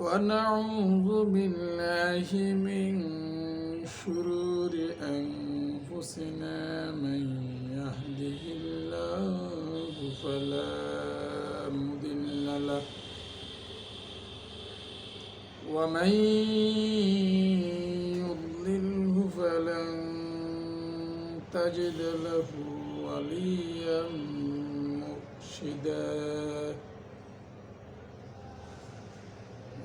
ونعوذ بالله من شرور أنفسنا من يهده الله فلا مضل له ومن يضلله فلن تجد له وليا مرشدا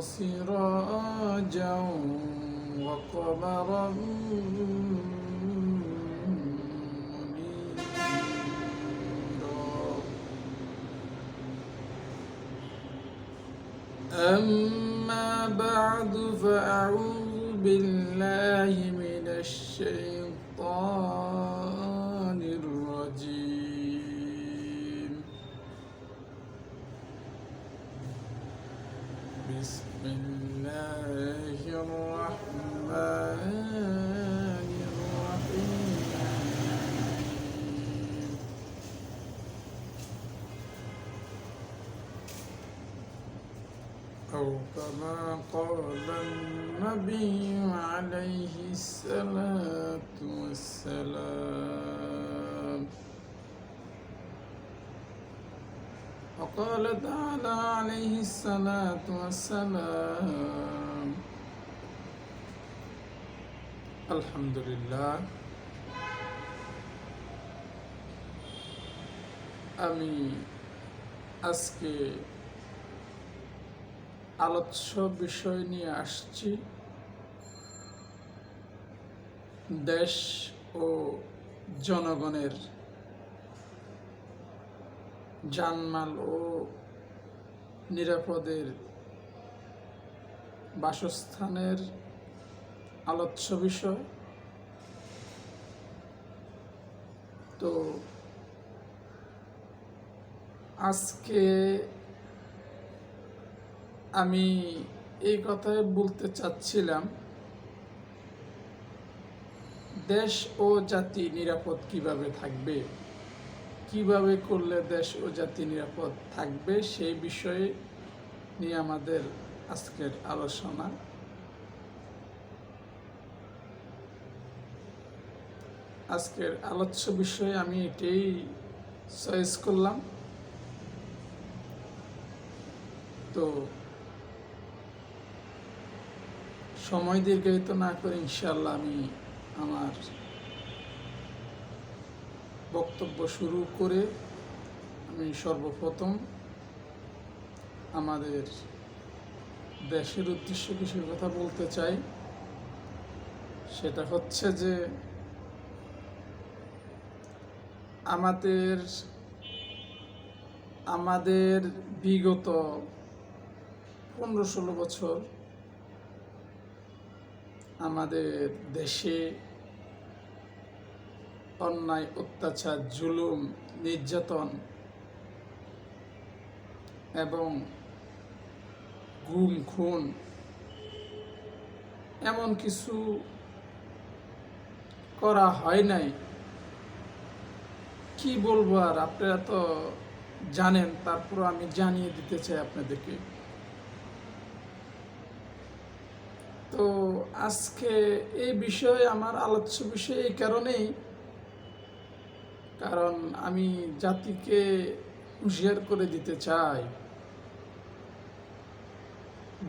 وسراجا وقمرا منيرا. أما بعد فأعوذ بالله من الشيطان الرجيم. الرحيم أو كما قال النبي عليه الصلاة والسلام. وقال تعالى عليه الصلاة والسلام الحمد لله আমি আজকে আলোচ্য বিষয় নিয়ে আসছি দেশ ও জনগণের জানমাল ও নিরাপদের বাসস্থানের আলোচ্য বিষয়। তো আজকে আমি এই কথায় বলতে চাচ্ছিলাম, দেশ ও জাতি নিরাপদ কীভাবে থাকবে? কীভাবে করলে দেশ ও জাতি নিরাপদ থাকবে সেই বিষয়ে নিয়ে আমাদের আজকের আলোচনা। আজকের আলোচ্য বিষয়ে আমি এটাই চয়েস করলাম। তো সময় দীর্ঘায়িত না করে ইনশাল্লাহ আমি আমার বক্তব্য শুরু করে আমি সর্বপ্রথম আমাদের দেশের উদ্দেশ্যে কিছু কথা বলতে চাই, সেটা হচ্ছে যে আমাদের আমাদের বিগত পনেরো ষোলো বছর আমাদের দেশে অন্যায়, অত্যাচার, জুলুম, নির্যাতন এবং গুম, খুন এমন কিছু করা হয় নাই। কি বলব আর? আপনারা তো জানেন, তারপর আমি জানিয়ে দিতে চাই আপনাদেরকে। তো আজকে এই বিষয়ে, আমার আলোচ্য বিষয় এই কারণেই কারণ আমি জাতিকে হুঁশিয়ার করে দিতে চাই।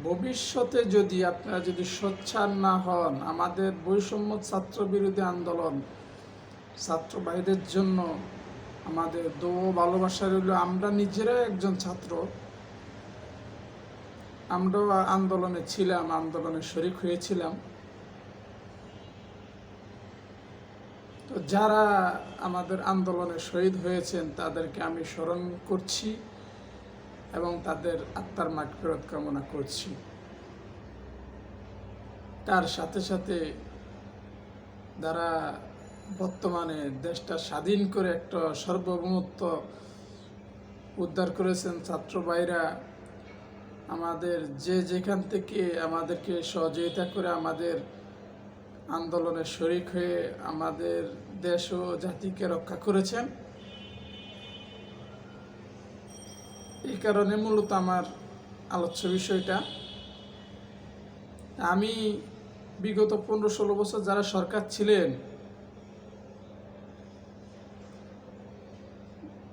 ভবিষ্যতে যদি আপনারা যদি সোচ্চার না হন, আমাদের বৈষম্য ছাত্র বিরোধী আন্দোলন ছাত্র ভাইদের জন্য আমাদের দো ভালোবাসা রইল। আমরা নিজেরাও একজন ছাত্র। আমরাও আন্দোলনে ছিলাম, আন্দোলনে শরিক হয়েছিলাম। তো যারা আমাদের আন্দোলনে শহীদ হয়েছেন, তাদেরকে আমি স্মরণ করছি এবং তাদের আত্মার মাগফিরত কামনা করছি। তার সাথে সাথে যারা বর্তমানে দেশটা স্বাধীন করে একটা সার্বভৌমত্ব উদ্ধার করেছেন, ছাত্র ভাইরা, আমাদের যে যেখান থেকে আমাদেরকে সহযোগিতা করে আমাদের আন্দোলনে শরিক হয়ে আমাদের দেশ ও জাতিকে রক্ষা করেছেন। এই কারণে মূলত আমার আলোচ্য বিষয়টা। আমি বিগত পনেরো ষোলো বছর যারা সরকার ছিলেন,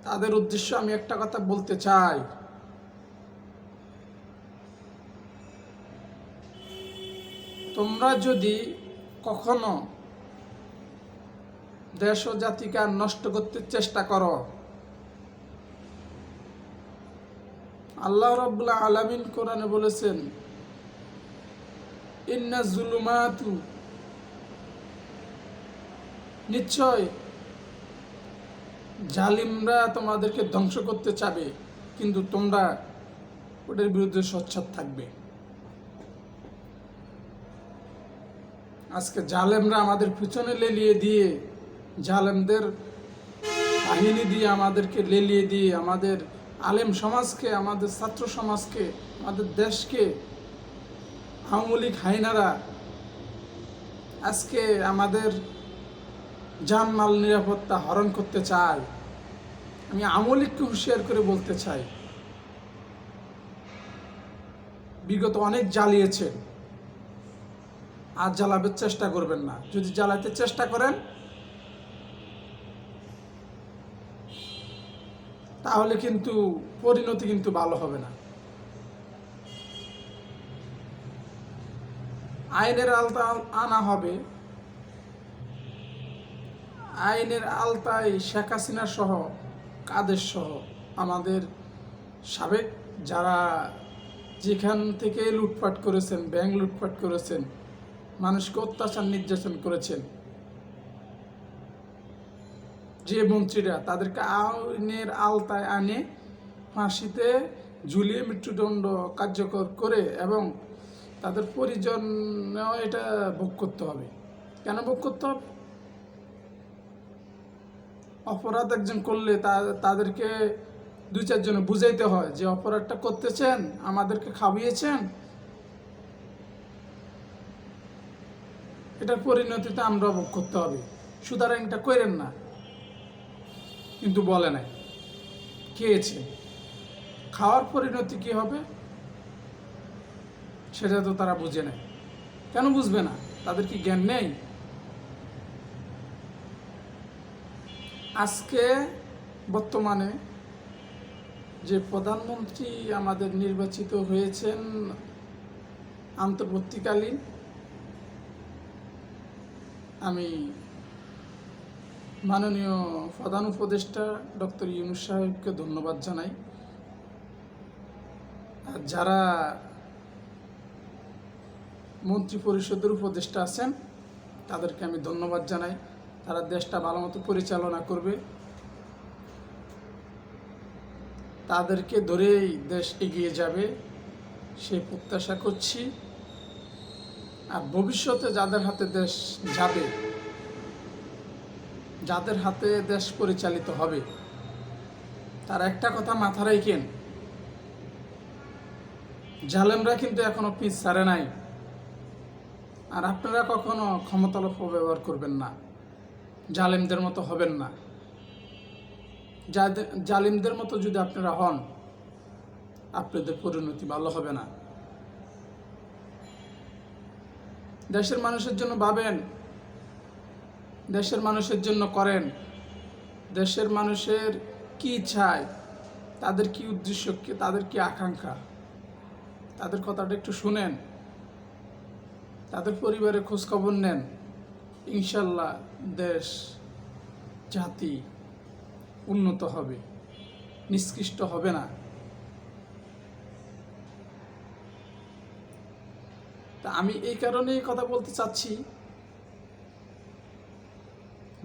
তাদের উদ্দেশ্য আমি একটা কথা বলতে চাই। তোমরা যদি কখনো দেশ ও জাতিকে নষ্ট করতে চেষ্টা করো। আল্লাহ রব্বুল্লাহ আলামিন কোরআনে বলেছেন, ইন্না জুলুমাতু নিশ্চয় জালিমরা তোমাদেরকে ধ্বংস করতে চাবে, কিন্তু তোমরা ওটার বিরুদ্ধে সচ্ছদ থাকবে। আজকে জালেমরা আমাদের পিছনে লেলিয়ে দিয়ে, জালেমদের কাহিনী দিয়ে আমাদেরকে লেলিয়ে দিয়ে, আমাদের আলেম সমাজকে, আমাদের ছাত্র সমাজকে, আমাদের দেশকে, আওয়ামী লীগ হাইনারা আজকে আমাদের জানমাল নিরাপত্তা হরণ করতে চায়। আমি আওয়ামী লীগকে হুঁশিয়ার করে বলতে চাই। বিগত অনেক জ্বালিয়েছেন আর জ্বালাবের চেষ্টা করবেন না। যদি জ্বালাতে চেষ্টা করেন, তাহলে কিন্তু পরিণতি কিন্তু ভালো হবে না। আইনের আলতা আনা হবে। আইনের আলতায় শেখ হাসিনা সহ, কাদের সহ, আমাদের সাবেক যারা যেখান থেকে লুটপাট করেছেন, ব্যাংক লুটপাট করেছেন মানুষকে অত্যাচার নির্যাতন করেছেন। যে মন্ত্রীরা তাদেরকে আইনের আওতায় আনে, ফাঁসিতে ঝুলিয়ে মৃত্যুদণ্ড কার্যকর করে এবং তাদের পরিজনেও এটা ভোগ করতে হবে। কেন ভোগ করতে হবে? অপরাধ একজন করলে তাদেরকে দুই চারজনে বুঝাইতে হয় যে অপরাধটা করতেছেন, আমাদেরকে খাবিয়েছেন এটার পরিণতিতে আমরা ভোগ করতে হবে। সুতরাং এটা করেন না। কিন্তু বলে নাই। খেয়েছে। খাওয়ার পরিণতি কি হবে? সেটা তো তারা বুঝে নেয়। কেন বুঝবে না? তাদের কি জ্ঞান নেই? আজকে বর্তমানে যে প্রধানমন্ত্রী আমাদের নির্বাচিত হয়েছেন, আন্তর্বর্তীকালীন আমি মাননীয় প্রধান উপদেষ্টা ডক্টর ইউনুস সাহেবকে ধন্যবাদ জানাই। আর যারা মন্ত্রী পরিষদের উপদেষ্টা আছেন, তাদেরকে আমি ধন্যবাদ জানাই। তারা দেশটা ভালো মতো পরিচালনা করবে। তাদেরকে ধরেই দেশ এগিয়ে যাবে, সে প্রত্যাশা করছি। আর ভবিষ্যতে যাদের হাতে দেশ যাবে, যাদের হাতে দেশ পরিচালিত হবে, তার একটা কথা মাথা রাখেন জালেমরা কিন্তু এখনও পিস ছাড়ে নাই। আর আপনারা কখনো ক্ষমতার ব্যবহার করবেন না, জালেমদের মতো হবেন না। জালিমদের মতো যদি আপনারা হন, আপনাদের পরিণতি ভালো হবে না। দেশের মানুষের জন্য ভাবেন, দেশের মানুষের জন্য করেন। দেশের মানুষের কি চায় তাদের কি উদ্দেশ্য, কি, তাদের কি আকাঙ্ক্ষা? তাদের কথাটা একটু শুনেন। তাদের পরিবারের খোঁজখবর নেন। ইনশাল্লাহ দেশ, জাতি উন্নত হবে, নিষ্কৃষ্ট হবে না। তা আমি এই কারণেই কথা বলতে চাচ্ছি।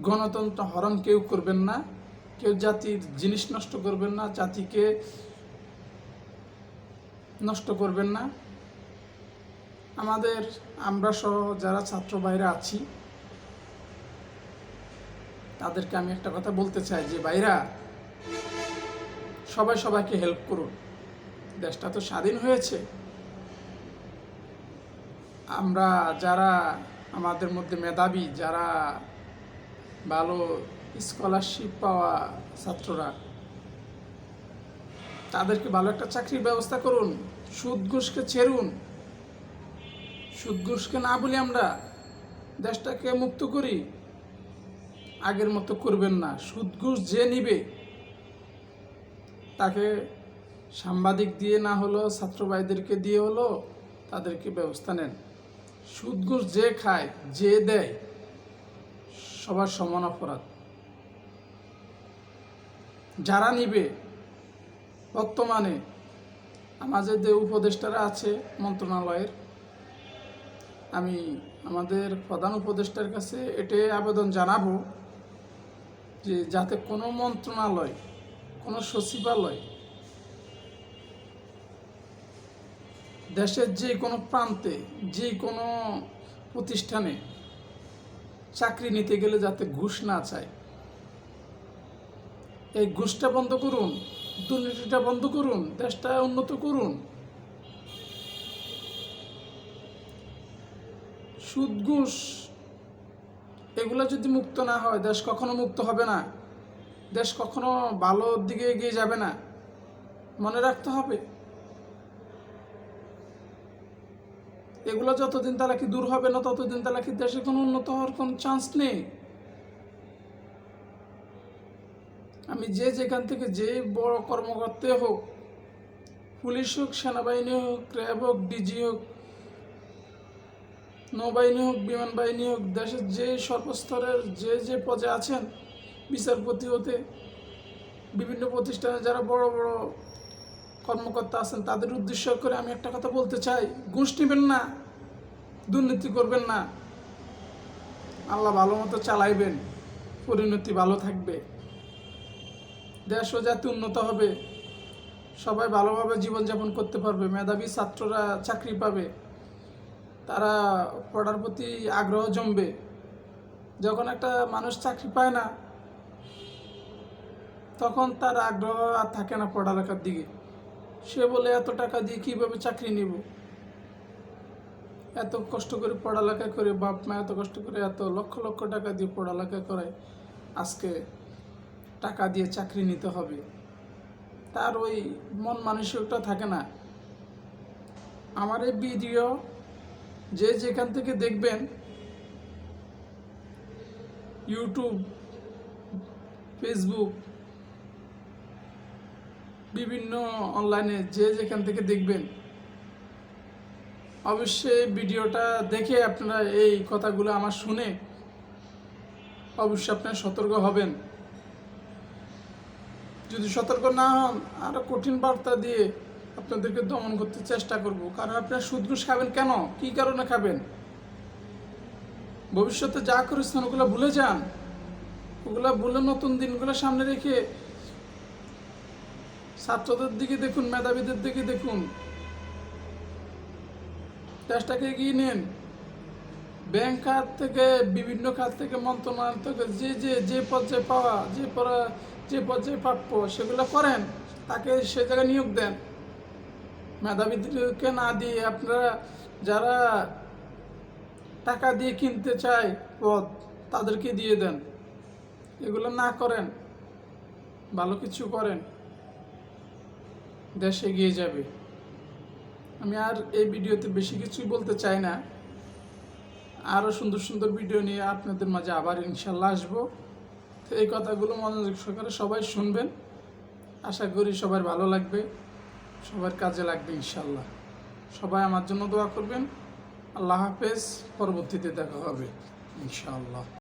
গণতন্ত্র হরণ কেউ করবেন না, কেউ জাতির জিনিস নষ্ট করবেন না, জাতিকে নষ্ট করবেন না। আমাদের, আমরা সহ যারা ছাত্র বাইরে আছি, তাদেরকে আমি একটা কথা বলতে চাই যে বাইরা সবাই সবাইকে হেল্প করুন। দেশটা তো স্বাধীন হয়েছে। আমরা যারা আমাদের মধ্যে মেধাবী, যারা ভালো স্কলারশিপ পাওয়া ছাত্ররা, তাদেরকে ভালো একটা চাকরির ব্যবস্থা করুন, সুদ ঘুষকে ছেড়ুন। সুদ ঘুষকে না বলি আমরা দেশটাকে মুক্ত করি, আগের মতো করবেন না। সুদ ঘুষ যে নিবে, তাকে সাংবাদিক দিয়ে না হলো ছাত্র ভাইদেরকে দিয়ে হলো তাদেরকে ব্যবস্থা নেন। সুদ ঘুষ যে খায়, যে দেয়, সবার সমান অপরাধ। যারা নিবে, বর্তমানে আমাদের যে উপদেষ্টারা আছে মন্ত্রণালয়ের, আমি আমাদের প্রধান উপদেষ্টার কাছে এটাই আবেদন জানাব যে যাতে কোনো মন্ত্রণালয়, কোনো সচিবালয় দেশের যে কোনো প্রান্তে, যে কোনো প্রতিষ্ঠানে চাকরি নিতে গেলে যাতে ঘুষ না চায়, এই ঘুষটা বন্ধ করুন, দুর্নীতিটা বন্ধ করুন, দেশটা উন্নত করুন। সুদ, ঘুষ, এগুলো যদি মুক্ত না হয়, দেশ কখনো মুক্ত হবে না। দেশ কখনো ভালোর দিকে এগিয়ে যাবে না। মনে রাখতে হবে। এগুলো যতদিন তারা কি দূর হবে না, ততদিন তারা কি দেশে কোনো উন্নত হওয়ার কোনো চান্স নেই? আমি যে যেখান থেকে যে বড় কর্মকর্তা হোক, পুলিশ হোক, সেনাবাহিনী হোক, র্যাব হোক ডিজি হোক, নৌবাহিনী হোক, বিমান বাহিনী হোক, দেশের যে সর্বস্তরের যে যে পদে আছেন, বিচারপতি হতে, বিভিন্ন প্রতিষ্ঠানে যারা বড় বড় কর্মকর্তা আছেন, তাদের উদ্দেশ্য করে আমি একটা কথা বলতে চাই। ঘুষ নেবেন না, দুর্নীতি করবেন না। আল্লাহ ভালো মতো চালাইবেন, পরিণতি ভালো থাকবে। দেশ ও জাতি উন্নত হবে। সবাই ভালোভাবে জীবনযাপন করতে পারবে। মেধাবী ছাত্ররা চাকরি পাবে। তারা পড়ার প্রতি আগ্রহ জমবে। যখন একটা মানুষ চাকরি পায় না, তখন তার আগ্রহ আর থাকে না পড়ালেখার দিকে। সে বলে, এত টাকা দিয়ে কীভাবে চাকরি নিব? এত কষ্ট করে পড়ালেখা করে বাপ মা এত কষ্ট করে এত লক্ষ লক্ষ টাকা দিয়ে পড়ালেখা করায় আজকে টাকা দিয়ে চাকরি নিতে হবে। তার ওই মন মানসিকতা থাকে না। আমার এই ভিডিও যে যেখান থেকে দেখবেন, ইউটিউব, ফেসবুক বিভিন্ন অনলাইনে যে যেখান থেকে দেখবেন, অবশ্যই ভিডিওটা দেখে আপনারা এই কথাগুলো আমার শুনে অবশ্যই আপনারা সতর্ক হবেন। যদি সতর্ক না হন আরও কঠিন বার্তা দিয়ে আপনাদেরকে দমন করতে চেষ্টা করব। কারণ আপনারা সুদ ঘুষ খাবেন কেন? কি কারণে খাবেন? ভবিষ্যতে যা করেছেন ওগুলো ভুলে যান। ওগুলো ভুলে নতুন দিনগুলো সামনে রেখে ছাত্রদের দিকে দেখুন, মেধাবীদের দিকে দেখুন। দেশটাকে এগিয়ে নেন। ব্যাংক খাত থেকে, বিভিন্ন খাত থেকে, মন্ত্রণালয় থেকে যে যে যে পর্যায়ে পাওয়া, যে যে পর্যায়ে প্রাপ্য, সেগুলো করেন। তাকে সে জায়গায় নিয়োগ দেন। মেধাবীদেরকে না দিয়ে আপনারা যারা টাকা দিয়ে কিনতে চায় পদ, তাদেরকে দিয়ে দেন। এগুলো না করেন। ভালো কিছু করেন। দেশ এগিয়ে যাবে। আমি আর এই ভিডিওতে বেশি কিছুই বলতে চাই না। আরও সুন্দর সুন্দর ভিডিও নিয়ে আপনাদের মাঝে আবার ইনশাল্লাহ আসব। তো এই কথাগুলো মনোযোগ সহকারে সবাই শুনবেন। আশা করি সবার ভালো লাগবে, সবার কাজে লাগবে ইনশাল্লাহ। সবাই আমার জন্য দোয়া করবেন। আল্লাহ হাফেজ, পরবর্তীতে দেখা হবে ইনশাআল্লাহ